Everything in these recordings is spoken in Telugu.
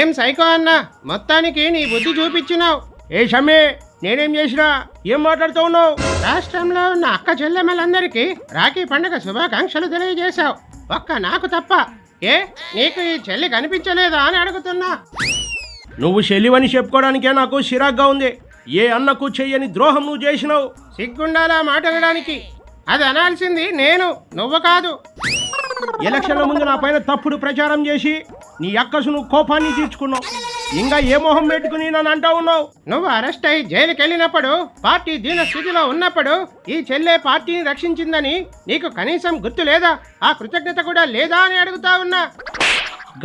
ఏం సైకో అన్న? మొత్తానికి నీ బుద్ధి చూపించినావు. ఏ షమ్మి నేనేం చేసినా ఏం మాట్లాడుతూ ఉన్నావు? రాష్ట్రంలో ఉన్న అక్క చెల్లెమ్మలందరికీ రాఖీ పండుగ శుభాకాంక్షలు తెలియజేశావు. ఒక్క నాకు తప్ప. ఏ నీకు ఈ చెల్లి కనిపించలేదా అని అడుగుతున్నా. నువ్వు శలివని చెప్పుకోవడానికే నాకు చిరాగ్గా ఉంది. ఏ అన్నకు చెయ్యని ద్రోహం నువ్వు చేసినావు? సిగ్గుండాలా మాట అనడానికి అది అనాల్సింది నేను నువ్వు కాదు. ఎలక్షన్ల ముందు నా పైన తప్పుడు ప్రచారం చేసి నీ అక్కసును నువ్వు కోపాన్ని తీర్చుకున్నావు. ఇంకా ఏ మొహం పెట్టుకుని నన్ను అంటా ఉన్నావు? నువ్వు అరెస్ట్ అయి జైలుకి వెళ్ళినప్పుడు పార్టీ దీన స్థితిలో ఉన్నప్పుడు ఈ చెల్లె పార్టీని రక్షించిందని నీకు కనీసం గుర్తు లేదా? ఆ కృతజ్ఞత కూడా లేదా అని అడుగుతా ఉన్నా.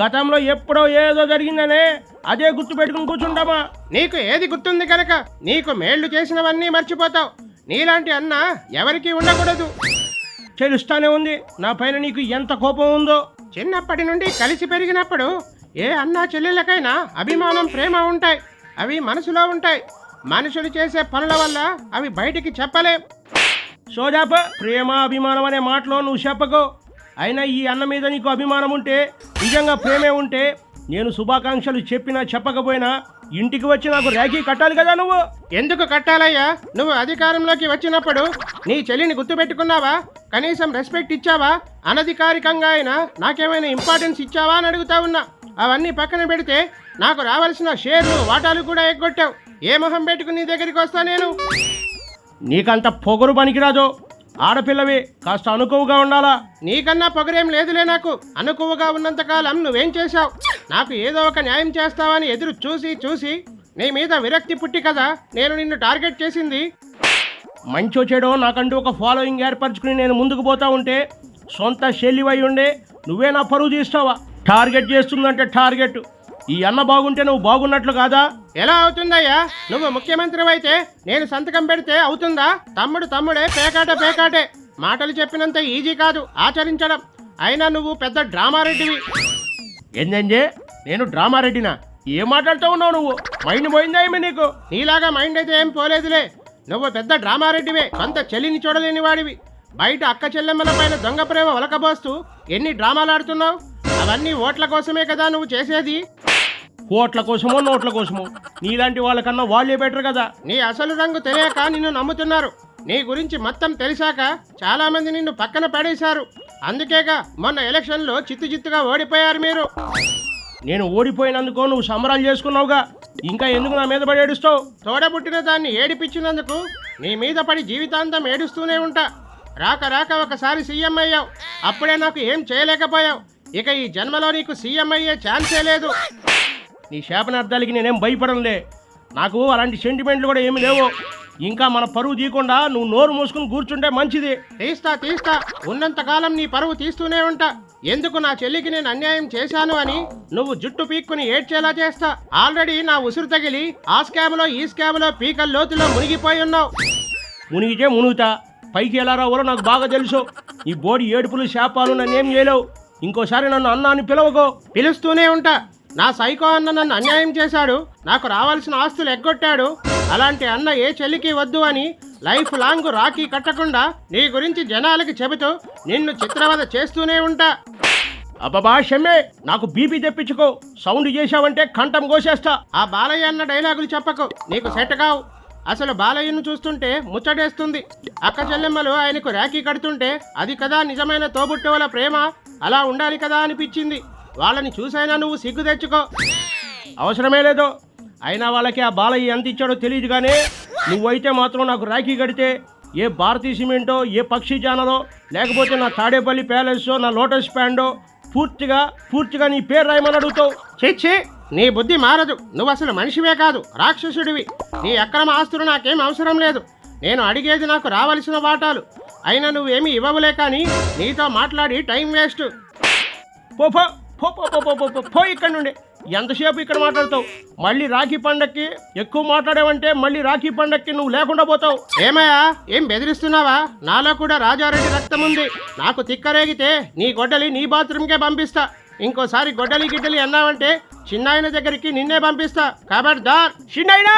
గతంలో ఎప్పుడో ఏదో జరిగిందనే అదే గుర్తు పెట్టుకుని కూర్చుంటామా? నీకు ఏది గుర్తుంది కనుక నీకు మేళ్ళు చేసినవన్నీ మర్చిపోతావు. నీలాంటి అన్న ఎవరికీ ఉండకూడదు. తెలుస్తానే ఉంది. నా పైన నీకు ఎంత కోపం ఉందో చిన్నప్పటి నుండి కలిసి పెరిగినప్పుడు ఏ అన్నా చెల్లెళ్ళకైనా అభిమానం ప్రేమ ఉంటాయి. అవి మనసులో ఉంటాయి. మనుషులు చేసే పనుల వల్ల అవి బయటికి చెప్పలేం సోజాప ప్రేమ అభిమానం అనే మాటలో నువ్వు చెప్పకు. అయినా ఈ అన్న మీద నీకు అభిమానం ఉంటే నిజంగా ప్రేమే ఉంటే నేను శుభాకాంక్షలు చెప్పినా చెప్పకపోయినా ఇంటికి వచ్చి నాకు ర్యాకీ కట్టాలి కదా నువ్వు? ఎందుకు కట్టాలయ్యా? నువ్వు అధికారంలోకి వచ్చినప్పుడు నీ చెల్లిని గుర్తుపెట్టుకున్నావా? కనీసం రెస్పెక్ట్ ఇచ్చావా? అనధికారికంగా అయినా నాకేమైనా ఇంపార్టెన్స్ ఇచ్చావా అని అడుగుతా ఉన్నా. అవన్నీ పక్కన పెడితే నాకు రావాల్సిన షేర్లు వాటాలు కూడా ఎగ్గొట్టావు. ఏ మొహం పెట్టుకుని నీ దగ్గరికి వస్తా నేను? నీకంత పొగరు పనికిరాదు ఆడపిల్లవి కాస్త అనుకువగా ఉండాలా? నీకన్నా పొగరేం లేదులే నాకు. అనుకువగా ఉన్నంతకాలం నువ్వేం చేశావు? నాకు ఏదో ఒక న్యాయం చేస్తావని ఎదురు చూసి చూసి నీ మీద విరక్తి పుట్టి కదా నేను నిన్ను టార్గెట్ చేసింది. మంచో చెడో నాకంటూ ఒక ఫాలోయింగ్ ఏర్పరచుకుని నేను ముందుకు పోతా ఉంటే సొంత శైలివై ఉండే నువ్వే నా పరువు తీస్తావా? టార్గెట్ చేస్తుందంటే టార్గెట్. ఈ అన్న బాగుంటే నువ్వు బాగున్నట్లు కాదా? ఎలా అవుతుందయ్యా? నువ్వు ముఖ్యమంత్రి అయితే నేను సంతకం పెడితే అవుతుందా? తమ్ముడు తమ్ముడే పేకాట పేకాటే. మాటలు చెప్పినంత ఈజీ కాదు ఆచరించడం. అయినా నువ్వు పెద్ద డ్రామా రెడ్డివి నేను డ్రామా రెడ్డినా? ఏం మాట్లాడుతూ ఉన్నావు నువ్వు? మైండ్ పోయిందా ఏమి నీకు? నీలాగా మైండ్ అయితే ఏం పోలేదులే. నువ్వు పెద్ద డ్రామా రెడ్డివే. అంత చెల్లిని చూడలేని వాడివి. బయట అక్క చెల్లెమ్మల పైన దొంగ ప్రేమ ఒలకబోస్తూ ఎన్ని డ్రామాలు ఆడుతున్నావు? అవన్నీ ఓట్ల కోసమే కదా నువ్వు చేసేది? ఓట్ల కోసమో నోట్ల కోసమో? నీలాంటి వాళ్ళకన్నా వాళ్ళే బెటర్ కదా? నీ అసలు రంగు తెలియక నిన్ను నమ్ముతున్నారు. నీ గురించి మొత్తం తెలిసాక చాలా మంది నిన్ను పక్కన పడేశారు. అందుకేగా మొన్న ఎలక్షన్లో చిత్తు చిత్తుగా ఓడిపోయారు మీరు. నేను ఓడిపోయినందుకు నువ్వు సంబరాలు చేసుకున్నావుగా. ఇంకా ఎందుకు నా మీద పడి ఏడుస్తావు? తోడబుట్టిన దాన్ని ఏడిపించినందుకు నీ మీద పడి జీవితాంతం ఏడుస్తూనే ఉంటా. రాక రాక ఒకసారి సీఎం అయ్యావు. అప్పుడే నాకు ఏం చేయలేకపోయావు. ఇక ఈ జన్మలో నీకు సీఎం అయ్యే ఛాన్సే లేదు. నీ శాపనార్థాలకి నేనేం భయపడంలే నాకు అలాంటి సెంటిమెంట్లు కూడా ఏమి లేవు. ఇంకా మన పరువు తీయకుండా నువ్వు నోరు మూసుకుని కూర్చుంటే మంచిది. తీస్తా తీస్తా. ఉన్నంతకాలం నీ పరువు తీస్తూనే ఉంటా. ఎందుకు నా చెల్లికి నేను అన్యాయం చేశాను అని నువ్వు జుట్టు పీక్కుని ఏడ్చేలా చేస్తా. ఆల్రెడీ నా ఉసురు తగిలి ఆ స్కామ్లో ఈ స్కామ్లో పీకల లోతులో మునిగిపోయి ఉన్నావు. మునిగితే మునుగుతా. పైకి ఎలా రావాలో నాకు బాగా తెలుసు. ఈ బోడి ఏడుపులు శాపాలు నన్నేం చేయలేవు. ఇంకోసారి నన్ను అన్న అని పిలవకో. పిలుస్తూనే ఉంటా. నా సైకో అన్న నన్ను అన్యాయం చేశాడు. నాకు రావాల్సిన ఆస్తులు ఎగ్గొట్టాడు. అలాంటి అన్న ఏ చెల్లికి వద్దు అని లైఫ్ లాంగ్ రాఖీ కట్టకుండా నీ గురించి జనాలకి చెబుతూ నిన్ను చిత్రవద చేస్తూనే ఉంటా. అబ్బబా షమ్మే నాకు బీపీ తెప్పించుకో. సౌండ్ చేశావంటే కంఠం కోసేస్తా. ఆ బాలయ్య అన్న డైలాగులు చెప్పకు. నీకు సెట్ కావు. అసలు బాలయ్యను చూస్తుంటే ముచ్చటేస్తుంది. అక్క చెల్లెమ్మలు ఆయనకు రాఖీ కడుతుంటే అది కదా నిజమైన తోబుట్టువుల ప్రేమ? అలా ఉండాలి కదా అనిపించింది. వాళ్ళని చూసైనా నువ్వు సిగ్గు తెచ్చుకో. అవసరమే లేదో. అయినా వాళ్ళకి ఆ బాలయ్య ఎంత ఇచ్చాడో తెలియదు కానీ నువ్వైతే మాత్రం నాకు రాఖీ కడితే ఏ భారతీ సిమెంటో ఏ పక్షి జానలో లేకపోతే నా తాడేపల్లి ప్యాలెస్ నా లోటస్ ప్యాండో పూర్తిగా పూర్తిగా నీ పేరు రాయమని అడుగుతావు చేచ్చి నీ బుద్ధి మారదు నువ్వు అసలు మనిషివే కాదు రాక్షసుడివి నీ అక్రమ ఆస్తులు నాకేం అవసరం లేదు నేను అడిగేది నాకు రావలసిన వాటాలు అయినా నువ్వేమీ ఇవ్వవులే కానీ నీతో మాట్లాడి టైం వేస్ట్ పో పో పో పో పో పో పో నుండి ఎంతసేపు ఇక్కడ మాట్లాడతావు? మళ్ళీ రాఖీ పండక్కి ఎక్కువ మాట్లాడావంటే మళ్ళీ రాఖీ పండక్కి నువ్వు లేకుండా పోతావు. ఏమయ్యా? ఏం బెదిరిస్తున్నావా? నాలో కూడా రాజారెడ్డి రక్తం ఉంది. నాకు తిక్కరేగితే నీ గొడ్డలి నీ బాత్రూమ్కే పంపిస్తా. ఇంకోసారి గొడ్డలి గిడ్డలి అన్నావంటే చిన్నాయన దగ్గరికి నిన్నే పంపిస్తా. కాబట్టి దార్ చిన్నైనా